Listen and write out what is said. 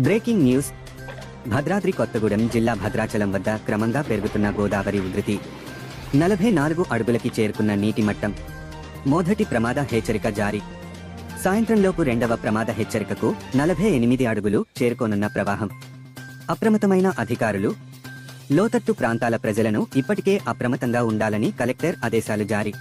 Breaking news. Bhadradri Kothagudem జిల్లా భద్రాచలం వద్ద క్రమంగా పెరుగుతున్న గోదావరి ఉధృతి. నలభై నాలుగు అడుగులకి చేరుకున్న నీటి మట్టం. మొదటి ప్రమాద హెచ్చరిక జారీ. సాయంత్రంలోపు రెండవ ప్రమాద హెచ్చరికకు నలభై ఎనిమిది అడుగులు చేరుకోనున్న ప్రవాహం. అప్రమత్తమైన అధికారులు లోతట్టు ప్రాంతాల ప్రజలను ఇప్పటికే అప్రమత్తంగా ఉండాలని కలెక్టర్ ఆదేశాలు జారీ.